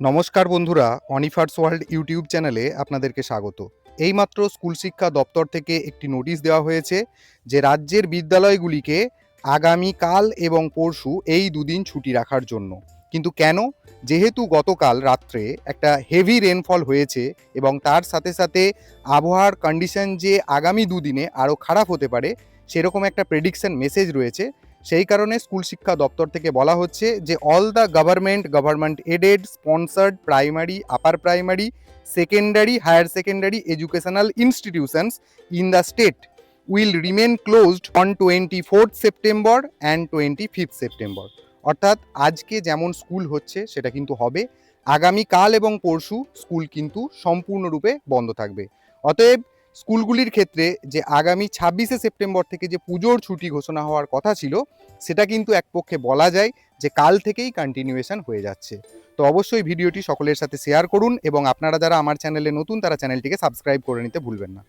নমস্কার বন্ধুরা অনিফার্স world YouTube চ্যানেলে আপনাদেরকে স্বাগত। এইমাত্র স্কুল শিক্ষা দপ্তর থেকে একটি নোটিশ দেওয়া হয়েছে যে রাজ্যের বিদ্যালয়গুলিকে আগামীকাল এবং পরশু এই দুদিন ছুটি রাখার জন্য। কিন্তু কেন? যেহেতু গতকাল রাত্রে একটা হেভি রেনফল হয়েছে এবং তার সাথে সাথে আবহাওয়ার কন্ডিশন যে আগামী দুদিনে আরও খারাপ হতে পারে, সেরকম একটা প্রেডিকশন মেসেজ রয়েছে। সেই কারণে স্কুল শিক্ষা দপ্তর থেকে বলা হচ্ছে যে all the government government aided sponsored primary upper primary secondary higher secondary educational institutions in the state will remain closed on twenty fourth September and twenty fifth September অর্থাৎ আজকে যেমন স্কুল হচ্ছে, সেটা কিন্তু হবে। আগামীকাল এবং পরশু স্কুল কিন্তু সম্পূর্ণরূপে বন্ধ থাকবে। অতএব স্কুলগুলির ক্ষেত্রে যে আগামী ছাব্বিশে সেপ্টেম্বর থেকে যে পুজোর ছুটি ঘোষণা হওয়ার কথা ছিল, সেটা কিন্তু এক পক্ষে বলা যায় যে কাল থেকেই কন্টিনিউয়েশন হয়ে যাচ্ছে। তো অবশ্যই ভিডিওটি সকলের সাথে শেয়ার করুন এবং আপনারা যারা আমার চ্যানেলে নতুন, তারা চ্যানেলটিকে সাবস্ক্রাইব করে নিতে ভুলবেন না।